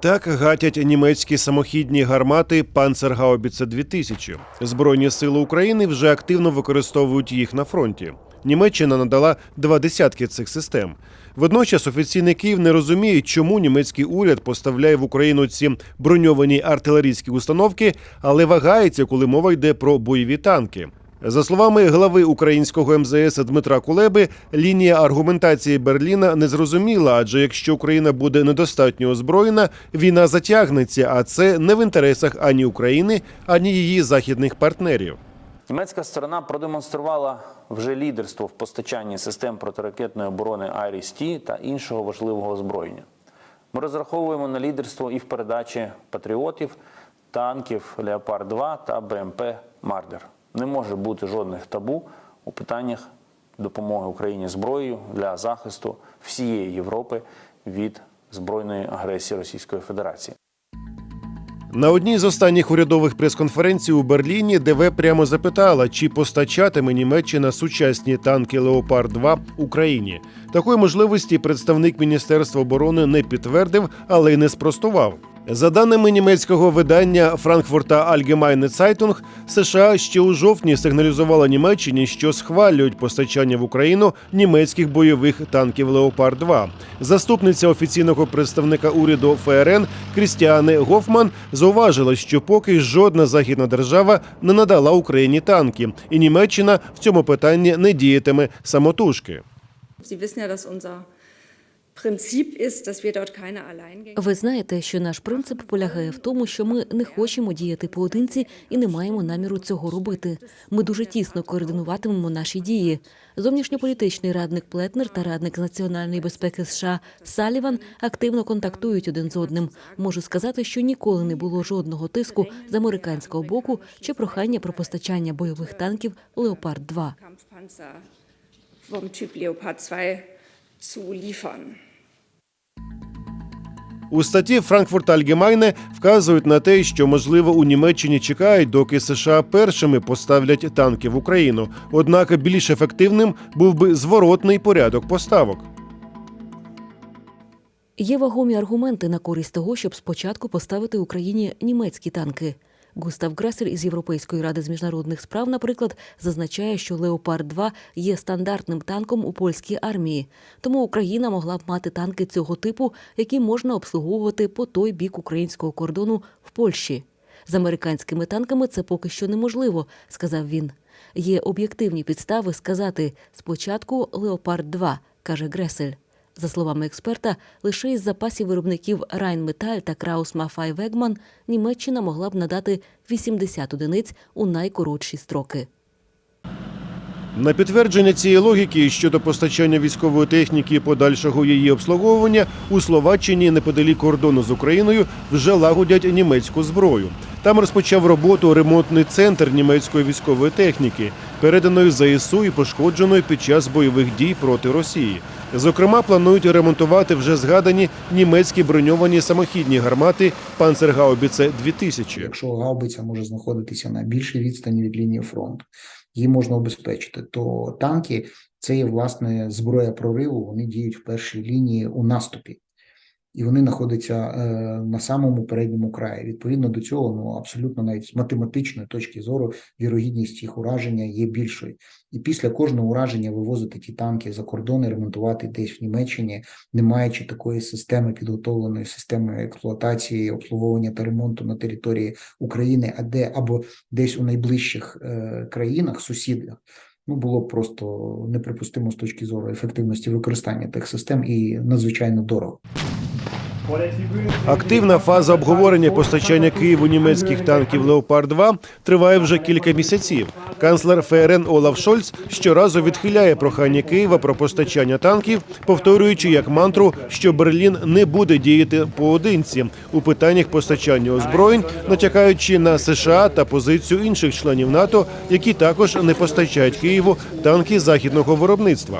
Так гатять німецькі самохідні гармати Панцергаубіце 2000 Збройні сили України вже активно використовують їх на фронті. Німеччина надала два десятки цих систем. Водночас офіційний Київ не розуміє, чому німецький уряд поставляє в Україну ці броньовані артилерійські установки, але вагається, коли мова йде про бойові танки. За словами глави українського МЗС Дмитра Кулеби, лінія аргументації Берліна незрозуміла, адже якщо Україна буде недостатньо озброєна, війна затягнеться, а це не в інтересах ані України, ані її західних партнерів. Німецька сторона продемонструвала вже лідерство в постачанні систем протиракетної оборони «Айріс-Ті» та іншого важливого озброєння. Ми розраховуємо на лідерство і в передачі патріотів, танків Леопард-2 та БМП Мардер. Не може бути жодних табу у питаннях допомоги Україні зброєю для захисту всієї Європи від збройної агресії Російської Федерації. На одній з останніх урядових прес-конференцій у Берліні ДВ прямо запитала, чи постачатиме Німеччина сучасні танки Леопард 2 Україні. Такої можливості представник Міністерства оборони не підтвердив, але й не спростував. За даними німецького видання Франкфурта Allgemeine Zeitung, США ще у жовтні сигналізувала Німеччині, що схвалюють постачання в Україну німецьких бойових танків Леопард 2 Заступниця офіційного представника уряду ФРН Крістіани Гофман зауважила, що поки жодна західна держава не надала Україні танки, і Німеччина в цьому питанні не діятиме самотужки. Sie wissen ja, unser Ви знаєте, що наш принцип полягає в тому, що ми не хочемо діяти поодинці і не маємо наміру цього робити. Ми дуже тісно координуватимемо наші дії. Зовнішньополітичний радник Плетнер та радник національної безпеки США Саліван активно контактують один з одним. Можу сказати, що ніколи не було жодного тиску з американського боку чи прохання про постачання бойових танків Леопард 2 vom Typ Leopard 2 zu liefern. У статті Франкфурт Альгемайне вказують на те, що можливо у Німеччині чекають, доки США першими поставлять танки в Україну. Однак більш ефективним був би зворотний порядок поставок. Є вагомі аргументи на користь того, щоб спочатку поставити Україні німецькі танки. Густав Гресель із Європейської ради з міжнародних справ, наприклад, зазначає, що Леопард 2 є стандартним танком у польській армії, тому Україна могла б мати танки цього типу, які можна обслуговувати по той бік українського кордону в Польщі. З американськими танками це поки що неможливо, сказав він. Є об'єктивні підстави сказати спочатку Леопард 2 каже Гресель. За словами експерта, лише із запасів виробників Rheinmetall та Краус Maffei Wegmann Німеччина могла б надати 80 одиниць у найкоротші строки. На підтвердження цієї логіки щодо постачання військової техніки і подальшого її обслуговування у Словаччині неподалік кордону з Україною вже лагодять німецьку зброю. Там розпочав роботу ремонтний центр німецької військової техніки, переданої ЗСУ і пошкодженої під час бойових дій проти Росії. Зокрема, планують ремонтувати вже згадані німецькі броньовані самохідні гармати Панцергаубіце 2000 Якщо гаубиця може знаходитися на більшій відстані від лінії фронту, її можна обезпечити, то танки це є власне зброя прориву. Вони діють в першій лінії у наступі, і вони знаходяться е, на самому передньому краї. Відповідно до цього, ну абсолютно навіть з математичної точки зору, вірогідність їх ураження є більшою. І після кожного ураження вивозити ті танки за кордон і ремонтувати десь в Німеччині, не маючи такої системи підготовленої системи експлуатації, обслуговування та ремонту на території України, а де або десь у найближчих е, країнах, сусідах. Ну, було просто неприпустимо з точки зору ефективності використання тих систем і надзвичайно дорого. Активна фаза обговорення постачання Києву німецьких танків Леопард 2 триває вже кілька місяців. Канцлер ФРН Олаф Шольц щоразу відхиляє прохання Києва про постачання танків, повторюючи як мантру, що Берлін не буде діяти поодинці у питаннях постачання озброєнь, натякаючи на США та позицію інших членів НАТО, які також не постачають Києву танки західного виробництва.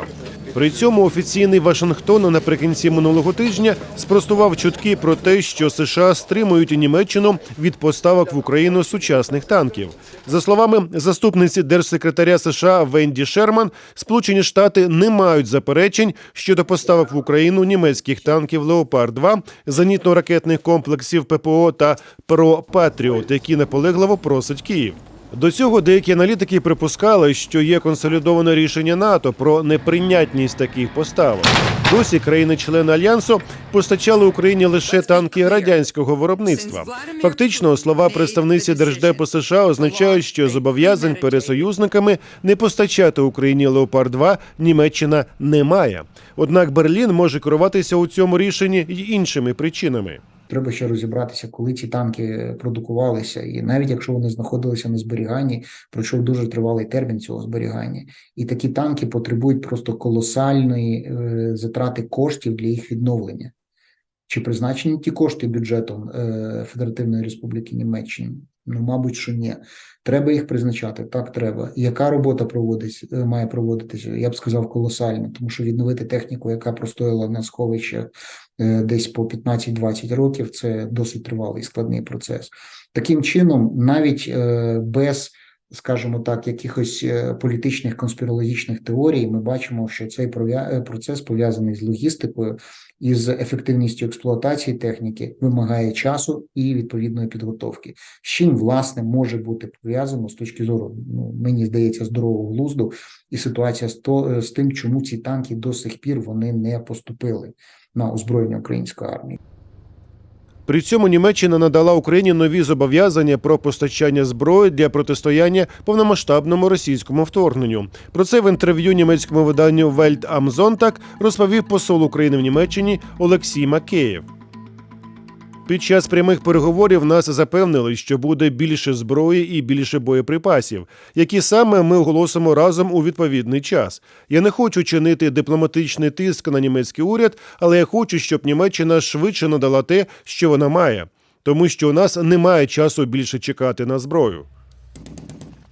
При цьому офіційний Вашингтон наприкінці минулого тижня спростував чутки про те, що США стримують Німеччину від поставок в Україну сучасних танків. За словами заступниці держсекретаря США Венді Шерман, Сполучені Штати не мають заперечень щодо поставок в Україну німецьких танків Леопард 2 зенітно-ракетних комплексів ППО та ПРО Патріот, які наполегливо просить Київ. До цього деякі аналітики припускали, що є консолідоване рішення НАТО про неприйнятність таких поставок. Досі країни-члени альянсу постачали Україні лише танки радянського виробництва. Фактично, слова представниці держдепу США означають, що зобов'язань перед союзниками не постачати Україні Леопард 2 Німеччина не має. Однак Берлін може керуватися у цьому рішенні й іншими причинами. Треба ще розібратися, коли ці танки продукувалися, і навіть якщо вони знаходилися на зберіганні, пройшов дуже тривалий термін цього зберігання, і такі танки потребують просто колосальної е, затрати коштів для їх відновлення. Чи призначені ті кошти бюджетом е, Федеративної Республіки Німеччини? Ну, мабуть, що ні. Треба їх призначати. Так, треба. Яка робота проводиться, е, має проводитися? Я б сказав, колосально, тому що відновити техніку, яка простояла на сховищах десь по 15-20 років, це досить тривалий складний процес. Таким чином, навіть е, без, скажімо так, якихось е, політичних конспірологічних теорій, ми бачимо, що цей е, процес пов'язаний з логістикою і з ефективністю експлуатації техніки вимагає часу і відповідної підготовки. З чим власне може бути пов'язано з точки зору, ну мені здається, здорового глузду, і ситуація з то з тим, чому ці танки до сих пір вони не поступили на озброєння української армії. При цьому Німеччина надала Україні нові зобов'язання про постачання зброї для протистояння повномасштабному російському вторгненню. Про це в інтерв'ю німецькому виданню Welt am Sonntag розповів посол України в Німеччині Олексій Макеєв. Під час прямих переговорів нас запевнили, що буде більше зброї і більше боєприпасів, які саме ми оголосимо разом у відповідний час. Я не хочу чинити дипломатичний тиск на німецький уряд, але я хочу, щоб Німеччина швидше надала те, що вона має, тому що у нас немає часу більше чекати на зброю.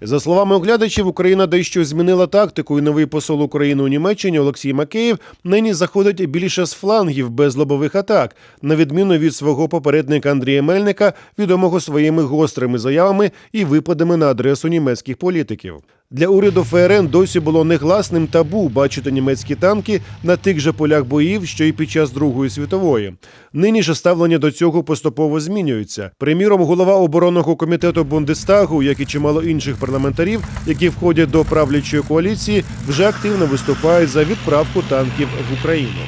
За словами оглядачів, Україна дещо змінила тактику, і новий посол України у Німеччині Олексій Макеєв нині заходить більше з флангів без лобових атак, на відміну від свого попередника Андрія Мельника, відомого своїми гострими заявами і випадами на адресу німецьких політиків. Для уряду ФРН досі було негласним табу бачити німецькі танки на тих же полях боїв, що й під час Другої світової. Нині ж ставлення до цього поступово змінюється. Приміром, голова оборонного комітету Бундестагу, як і чимало інших парламентарів, які входять до правлячої коаліції, вже активно виступають за відправку танків в Україну.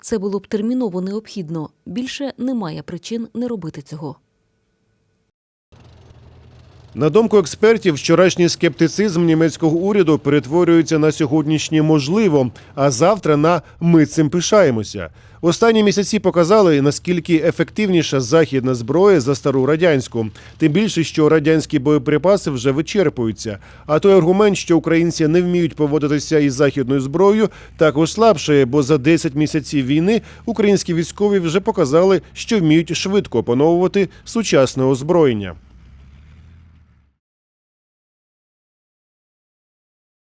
Це було б терміново необхідно. Більше немає причин не робити цього. На думку експертів, вчорашній скептицизм німецького уряду перетворюється на сьогоднішнє можливо, а завтра на ми цим пишаємося. Останні місяці показали, наскільки ефективніша західна зброя за стару радянську. Тим більше, що радянські боєприпаси вже вичерпуються. А той аргумент, що українці не вміють поводитися із західною зброєю, також слабшає, бо за 10 місяців війни українські військові вже показали, що вміють швидко опановувати сучасне озброєння.